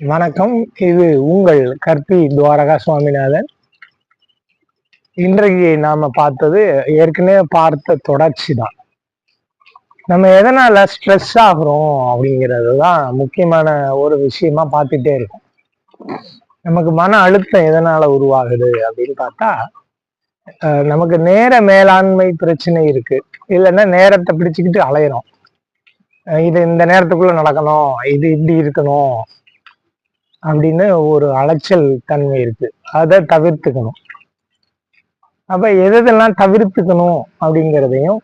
வணக்கம். இது உங்கள் கற்பி துவாரகா சுவாமிநாதன். இன்றைக்கு நாம பார்த்தது ஏற்கனவே பார்த்த தொடர்ச்சி தான். நம்ம எதனால ஸ்ட்ரெஸ் ஆகுறோம் அப்படிங்கிறது தான் முக்கியமான ஒரு விஷயமா பார்த்துட்டே இருக்கும். நமக்கு மன அழுத்தம் எதனால உருவாகுது அப்படின்னு பார்த்தா அஹ், நமக்கு நேர மேலாண்மை பிரச்சனை இருக்கு. இல்லைன்னா நேரத்தை பிடிச்சுக்கிட்டு அலையிறோம். இது இந்த நேரத்துக்குள்ள நடக்கணும் இது இப்படி இருக்கணும் அப்படின்னு ஒரு அலைச்சல் தன்மை இருக்கு. அதை தவிர்த்துக்கணும். அப்ப எதெல்லாம் தவிர்த்துக்கணும் அப்படிங்கிறதையும்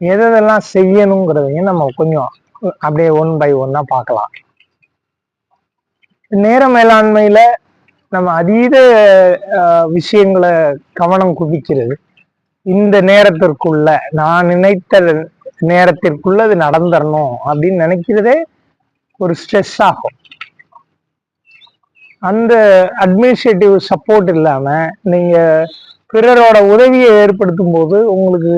எதெல்லாம் செய்யணுங்கிறதையும் நம்ம கொஞ்சம் அப்படியே ஒன் பை ஒன்னா பார்க்கலாம். நேர மேலாண்மையில நம்ம அதீத விஷயங்களை கவனம் குவிக்கிறது. இந்த நேரத்திற்குள்ள நான் நினைத்த நேரத்திற்குள்ள அது நடந்துடணும் அப்படின்னு நினைக்கிறதே ஒரு ஸ்ட்ரெஸ் ஆகும். அந்த அட்மினிஸ்ட்ரேட்டிவ் சப்போர்ட் இல்லாம நீங்க பிறரோட உதவியை ஏற்படுத்தும் போது உங்களுக்கு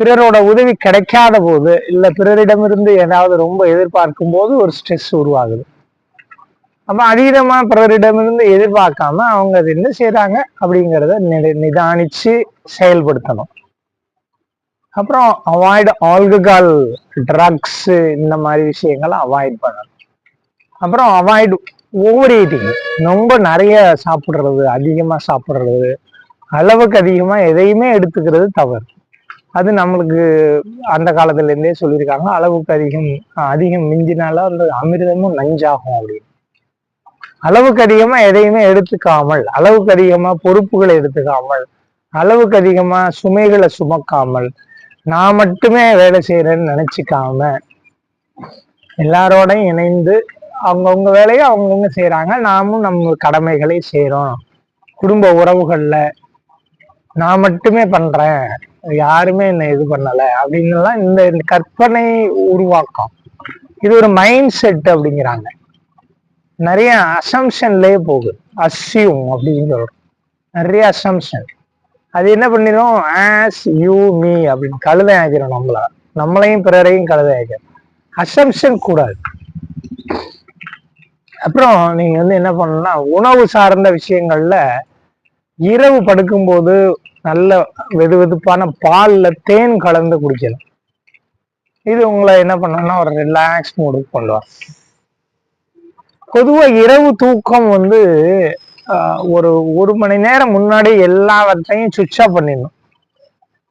பிறரோட உதவி கிடைக்காத போது இல்ல பிறரிடமிருந்து ஏதாவது ரொம்ப எதிர்பார்க்கும் போது ஒரு ஸ்ட்ரெஸ் உருவாகுது. அப்ப அதீதமா பிறரிடமிருந்து எதிர்பார்க்காம அவங்க அது என்ன செய்கிறாங்க அப்படிங்கிறத நிதானிச்சு செயல்படுத்தணும். அப்புறம் அவாய்ட் ஆல்கஹால் ட்ரக்ஸ் இந்த மாதிரி விஷயங்களை அவாய்ட் பண்ணணும். அப்புறம் அவாய்டு ஓவர் ஈட்டிங் ரொம்ப நிறைய சாப்பிட்றது அதிகமாக சாப்பிட்றது அளவுக்கு அதிகமாக எதையுமே எடுத்துக்கிறது தவறு. அது நம்மளுக்கு அந்த காலத்துல இருந்தே சொல்லியிருக்காங்க. அளவுக்கு அதிகம் அதிகம் மிஞ்சினால அந்த அமிர்தமும் நஞ்சாகும் அப்படின்னு. அளவுக்கு அதிகமா எதையுமே எடுத்துக்காமல் அளவுக்கு அதிகமா பொறுப்புகளை எடுத்துக்காமல் அளவுக்கு அதிகமா சுமைகளை சுமக்காமல் நான் மட்டுமே வேலை செய்யறேன்னு நினச்சிக்காம எல்லாரோடையும் இணைந்து அவங்கவுங்க வேலையை அவங்கவுங்க செய்கிறாங்க நாமும் நம்ம கடமைகளை செய்கிறோம் குடும்ப உறவுகளில் நான் மட்டுமே பண்ணுறேன் யாருமே என்னை இது பண்ணலை. அப்படின்னுலாம் இந்த இந்த கற்பனை உருவாக்கம். இது ஒரு மைண்ட் செட் அப்படிங்கிறாங்க. நிறைய அசம்ஷன்லேயே போகுது. அஸ்யூம் அப்படின்னு சொல்கிறோம் நிறைய அசம்ஷன் அது என்ன பண்ணிடும் ஆஸ் யூ மீ அப்படின்னு கழுதை ஆக்கிறோம் நம்மள. நம்மளையும் பிறரையும் கழுதை ஆக்கிறோம் அசம்ஷன் கூடாது. அப்புறம் நீங்க வந்து என்ன பண்ணணும்னா உணவு சார்ந்த விஷயங்கள்ல இரவு படுக்கும்போது நல்ல வெது வெதுப்பான பால்ல தேன் கலந்து குடிக்கலாம் இது உங்களை என்ன பண்ணணும்னா ஒரு ரிலாக்ஸ் மூடுக்கு கொண்டு வரும். பொதுவாக இரவு தூக்கம் வந்து ஒரு ஒரு மணி நேரம் முன்னாடி எல்லாவற்றையும் சுவிட்ச் ஆஃப் பண்ணிடணும்.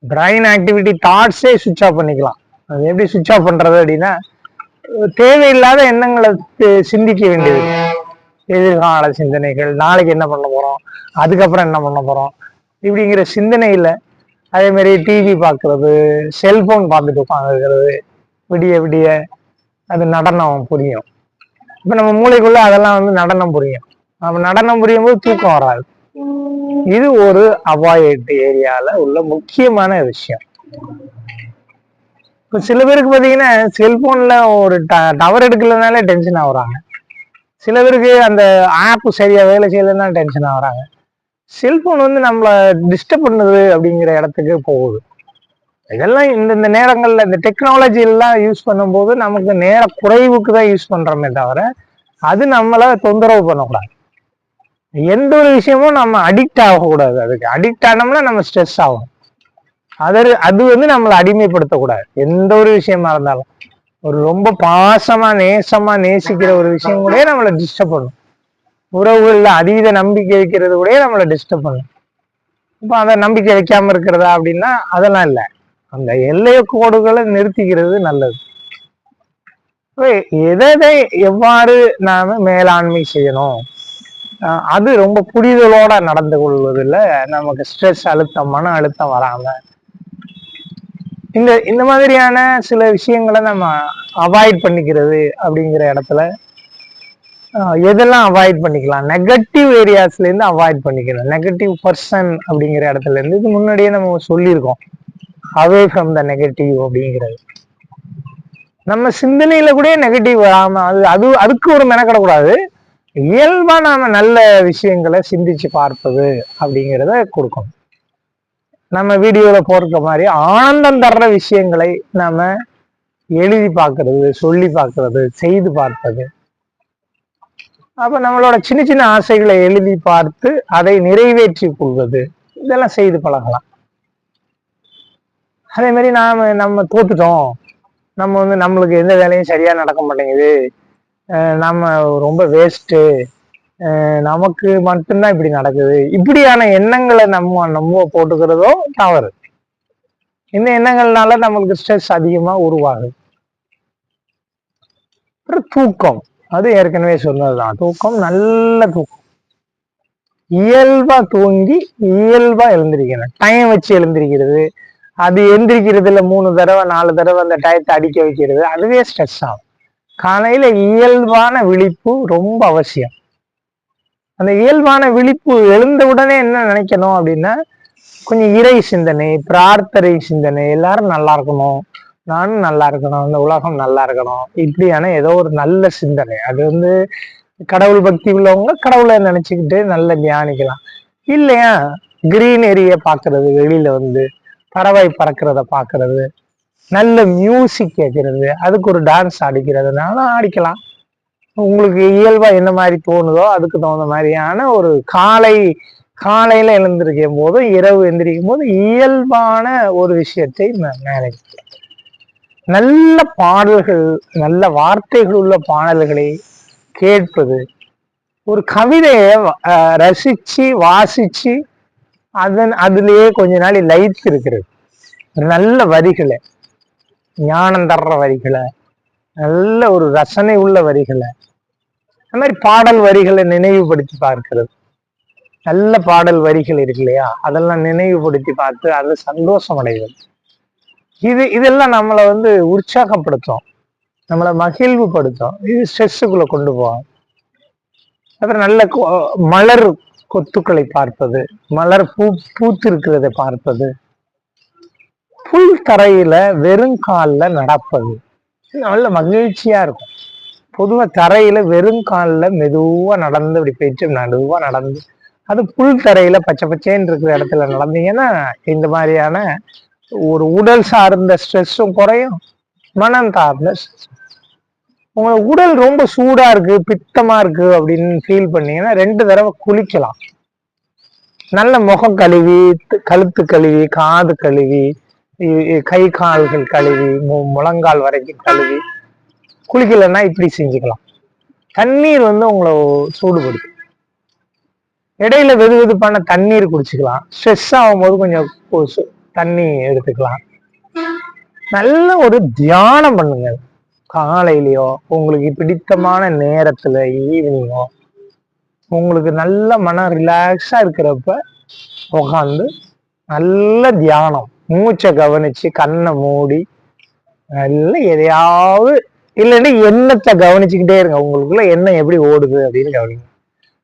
பிரைன் ஆக்டிவிட்டி தாட்ஸே சுவிட்ச் ஆஃப் பண்ணிக்கலாம். அது எப்படி சுவிட்ச் ஆஃப் பண்றது அப்படின்னா தேவையில்லாத எண்ணங்களை சிந்திக்க வேண்டியது. எதிர்கால சிந்தனைகள். நாளைக்கு என்ன பண்ண போறோம்? அதுக்கப்புறம் என்ன பண்ண போறோம்? இப்படிங்கிற சிந்தனையில அதே மாதிரி டிவி பார்க்கறது செல்போன் பார்த்துட்டு உட்காந்துருக்கிறது விடிய விடிய அது நடனம் புரியும். இப்ப நம்ம மூளைக்குள்ள அதெல்லாம் வந்து நடனம் புரியும். நம்ம நடனம் புரியும் போது தூக்கம் வராது. இது ஒரு அவாய்ட் ஏரியால உள்ள முக்கியமான விஷயம். இப்போ சில பேருக்கு பார்த்தீங்கன்னா செல்ஃபோனில் ஒரு ட டவர் எடுக்கலனாலே டென்ஷன் ஆகுறாங்க. சில பேருக்கு அந்த ஆப் சரியாக வேலை செய்யலைன்னா டென்ஷன் ஆகுறாங்க. செல்போன் வந்து நம்மளை டிஸ்டர்ப் பண்ணுது அப்படிங்கிற இடத்துக்கு போகுது. இதெல்லாம் இந்தந்த நேரங்களில் இந்த டெக்னாலஜி எல்லாம் யூஸ் பண்ணும்போது நமக்கு நேர குறைவுக்கு தான் யூஸ் பண்ணுறோமே தவிர அது நம்மளை தொந்தரவு பண்ணக்கூடாது. எந்த ஒரு விஷயமும் நம்ம அடிக்ட் ஆகக்கூடாது. அதுக்கு அடிக்ட் ஆனோம்னா நம்ம ஸ்ட்ரெஸ் ஆகும். அதர் அது வந்து நம்மளை அடிமைப்படுத்தக்கூடாது. எந்த ஒரு விஷயமா இருந்தாலும். ஒரு ரொம்ப பாசமா நேசமா நேசிக்கிற ஒரு விஷயம் கூட நம்மளை டிஸ்டர்ப் பண்ணும். உறவுகள்ல அதீத நம்பிக்கை வைக்கிறது கூட நம்மளை டிஸ்டர்ப் பண்ணும். இப்போ அதை நம்பிக்கை வைக்காம இருக்கிறதா அப்படின்னா அதெல்லாம் இல்லை. அந்த எல்லைய கோடுகளை நிறுத்திக்கிறது நல்லது. எதை எவ்வாறு நாம மேலாண்மை செய்யணும்? அது ரொம்ப புரிதலோட நடந்து கொள்வதில் நமக்கு ஸ்ட்ரெஸ் அழுத்தம் மன அழுத்தம் வராம. இந்த இந்த மாதிரியான சில விஷயங்களை நம்ம அவாய்ட் பண்ணிக்கிறது அப்படிங்கிற இடத்துல எதெல்லாம் அவாய்ட் பண்ணிக்கலாம்? நெகட்டிவ் ஏரியாஸ்லேருந்து அவாய்ட் பண்ணிக்கணும். நெகட்டிவ் பர்சன் அப்படிங்கிற இடத்துல இருந்து இது முன்னாடியே நம்ம சொல்லியிருக்கோம். அவே ஃப்ரம் த நெகட்டிவ் அப்படிங்கிறது. நம்ம சிந்தனையில கூட நெகட்டிவ் வராம அது அது அதுக்கு ஒரு மெனக்கிடக்கூடாது. இயல்பா நாம நல்ல விஷயங்களை சிந்திச்சு பார்ப்பது அப்படிங்கிறத கொடுக்கணும். நம்ம வீடியோல போடுற மாதிரி ஆனந்தம் தர்ற விஷயங்களை நாம எழுதி பார்க்கறது சொல்லி பார்க்கறது செய்து பார்ப்பது. அப்ப நம்மளோட சின்ன சின்ன ஆசைகளை எழுதி பார்த்து அதை நிறைவேற்றி கொள்வது. இதெல்லாம் செய்து பழகலாம். அதே மாதிரி நாம நம்ம தோத்துட்டோம். நம்ம வந்து நம்மளுக்கு எந்த வேலையும் சரியா நடக்க மாட்டேங்குது. நம்ம ரொம்ப வேஸ்ட்டு நமக்கு மட்டும்தான் இப்படி நடக்குது. இப்படியான எண்ணங்களை நம்ம நம்ம போட்டுக்கிறதோ தவறு. இந்த எண்ணங்கள்னால நம்மளுக்கு ஸ்ட்ரெஸ் அதிகமா உருவாகுது. தூக்கம். அது ஏற்கனவே சொன்னதுதான். தூக்கம் நல்ல தூக்கம். இயல்பா தூங்கி இயல்பா எழுந்திருக்கணும். டைம் வச்சு எழுந்திருக்கிறது. அது எந்திரிக்கிறதுல மூணு தடவை நாலு தடவை அந்த டயத்தை அடிக்க வைக்கிறது. அதுவே ஸ்ட்ரெஸ் ஆகும். காலையில இயல்பான விழிப்பு ரொம்ப அவசியம். அந்த இயல்பான விழிப்பு எழுந்த உடனே என்ன நினைக்கணும் அப்படின்னா கொஞ்சம் இறை சிந்தனை பிரார்த்தனை சிந்தனை எல்லாரும் நல்லா இருக்கணும். நானும் நல்லா இருக்கணும். இந்த உலகம் நல்லா இருக்கணும். இப்படியான ஏதோ ஒரு நல்ல சிந்தனை. அது வந்து கடவுள் பக்தி உள்ளவங்க கடவுளை நினைச்சுக்கிட்டு நல்ல தியானிக்கலாம். இல்லையா? கிரீனரியை பார்க்கறது வெளியில வந்து பறவை பறக்கிறத பார்க்கறது நல்ல மியூசிக் கேட்கறது அதுக்கு ஒரு டான்ஸ் ஆடிக்கிறதுனால ஆடிக்கலாம். உங்களுக்கு இயல்பா என்ன மாதிரி தோணுதோ அதுக்கு தகுந்த மாதிரியான ஒரு காலை காலையில எழுந்திருக்கும் போதும் இரவு எந்திரிக்கும் போது இயல்பான ஒரு விஷயத்தை மேனேஜ் நல்ல பாடல்கள் நல்ல வார்த்தைகள் உள்ள பாடல்களை கேட்பது ஒரு கவிதையை ரசிச்சு வாசிச்சு அதன் அதுலயே கொஞ்ச நாள் லயித்து இருக்கிறது ஒரு நல்ல வரிகளை ஞானம் தர்ற வரிகளை நல்ல ஒரு ரசனை உள்ள வரிகளை அந்த மாதிரி பாடல் வரிகளை நினைவுபடுத்தி பார்க்கிறது. நல்ல பாடல் வரிகள் இருக்கு இல்லையா? அதெல்லாம் நினைவுபடுத்தி பார்த்து அது சந்தோஷம் அடைகிறது இது இதெல்லாம் நம்மளை வந்து உற்சாகப்படுத்தும். நம்மளை மகிழ்வுபடுத்தும். இது ஸ்ட்ரெஸ்ஸுக்குள்ள கொண்டு போகும். அப்புறம் நல்ல கொ- மலர் கொத்துக்களை பார்ப்பது மலர் பூ பூத்திருக்கிறதை பார்ப்பது புல் தரையில வெறும் கால்ல நடப்பது. நல்ல மகிழ்ச்சியா இருக்கும். பொதுவா தரையில வெறும் காலில் மெதுவா நடந்து இப்படி போயிட்டு நடுவாக நடந்து. அது புல் தரையில பச்சை பச்சேன்னு இருக்கிற இடத்துல நடந்தீங்கன்னா இந்த மாதிரியான ஒரு உடல் சார்ந்த ஸ்ட்ரெஸ்ஸும் குறையும் மனம் சார்ந்த stress. உங்களுக்கு உடல் ரொம்ப சூடா இருக்கு பித்தமா இருக்கு அப்படின்னு ஃபீல் பண்ணீங்கன்னா ரெண்டு தடவை குளிக்கலாம். நல்ல முகம் கழுவி கழுத்து கழுவி காது கழுவி கை கால்கள் கழுவி மு- முழங்கால் வரைக்கும் கழுவி குளிக்கலைன்னா இப்படி செஞ்சுக்கலாம். தண்ணீர் வந்து உங்களை சூடுபடுது இடையில வெது வெதுப்பான தண்ணீர் குடிச்சுக்கலாம். ஸ்ட்ரெஸ் ஆகும்போது கொஞ்சம் தண்ணி எடுத்துக்கலாம். நல்ல ஒரு தியானம் பண்ணுங்க. காலையிலயோ உங்களுக்கு பிடித்தமான நேரத்துல ஈவினிங்கோ உங்களுக்கு நல்ல மனம் ரிலாக்ஸா இருக்கிறப்ப உட்காந்து நல்ல தியானம். மூச்சை கவனிச்சு கண்ணை மூடி நல்லா எதையாவது இல்லைன்னா எண்ணத்தை கவனிச்சுக்கிட்டே இருங்க. உங்களுக்குள்ள எண்ணம் எப்படி ஓடுது அப்படின்னு கவனிங்க.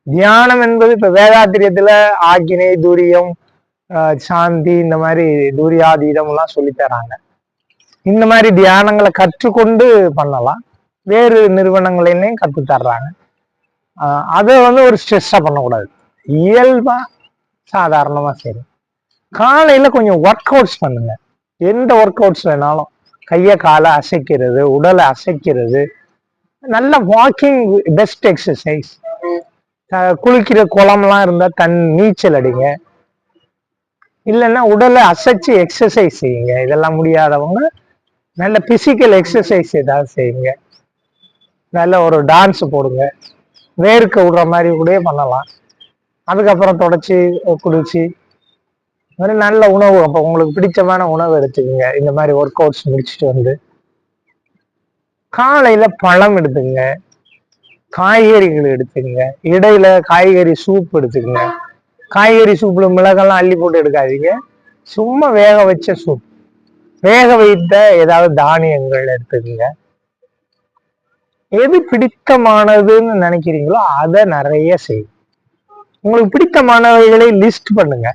தியானம் என்பது இப்ப வேதாத்திரியத்துல ஆக்கினை துரியம் சாந்தி இந்த மாதிரி துரியாதீதம் எல்லாம் சொல்லித்தராங்க இந்த மாதிரி தியானங்களை கற்றுக்கொண்டு பண்ணலாம். வேறு நிறுவனங்களையும் கற்று தர்றாங்க. அதை வந்து ஒரு ஸ்ட்ரெஸ்ஸா பண்ணக்கூடாது. இயல்பா சாதாரணமா சரி காலையில கொஞ்சம் ஒர்க் அவுட்ஸ் பண்ணுங்க. எந்த ஒர்க் அவுட்ஸ் வேணாலும். கையை காலை அசைக்கிறது உடலை அசைக்கிறது. நல்ல வாக்கிங் பெஸ்ட் எக்ஸசைஸ் குளிக்கிற குளம்லாம் இருந்தா தன் நீச்சல் அடிங்க. இல்லைன்னா உடலை அசைச்சு எக்ஸசைஸ் செய்யுங்க. இதெல்லாம் முடியாதவங்க நல்ல பிசிக்கல் எக்ஸசைஸ் ஏதாவது செய்யுங்க. நல்ல ஒரு டான்ஸ் போடுங்க. வேர்க்க விடுற மாதிரி கூட பண்ணலாம். அதுக்கப்புறம் தொடச்சி குடிச்சு மாதிரி நல்ல உணவு அப்போ உங்களுக்கு பிடிச்சமான உணவு எடுத்துக்கோங்க. இந்த மாதிரி ஒர்க் அவுட்ஸ் முடிச்சுட்டு வந்து. காலையில பழம் எடுத்துக்கங்க. காய்கறிகள் எடுத்துக்கங்க. இடையில காய்கறி சூப் எடுத்துக்கங்க. காய்கறி சூப்ல மிளகெல்லாம் அள்ளி போட்டு எடுக்காதீங்க. சும்மா வேக வச்ச சூப் வேக வைத்த ஏதாவது தானியங்கள் எடுத்துக்கங்க. எது பிடித்தமானதுன்னு நினைக்கிறீங்களோ அதை நிறைய செய்யும் உங்களுக்கு பிடித்தமானவைகளை லிஸ்ட் பண்ணுங்க.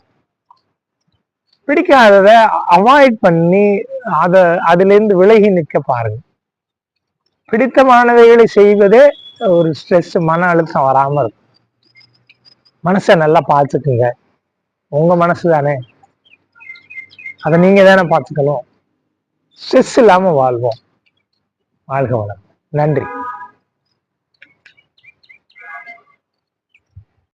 பிடிக்காததை அவாய்ட் பண்ணி அதை அதுலேருந்து விலகி நிற்க பாருங்க. பிடித்தமானவைகளை செய்வதே ஒரு ஸ்ட்ரெஸ் மன அழுத்தம் வராமல் இருக்கும். மனசை நல்லா பார்த்துக்குங்க. உங்கள் மனசு தானே? அதை நீங்கள் தானே பார்த்துக்கணும். ஸ்ட்ரெஸ் இல்லாமல் வாழ்வோம். வாழ்க வளம் நன்றி.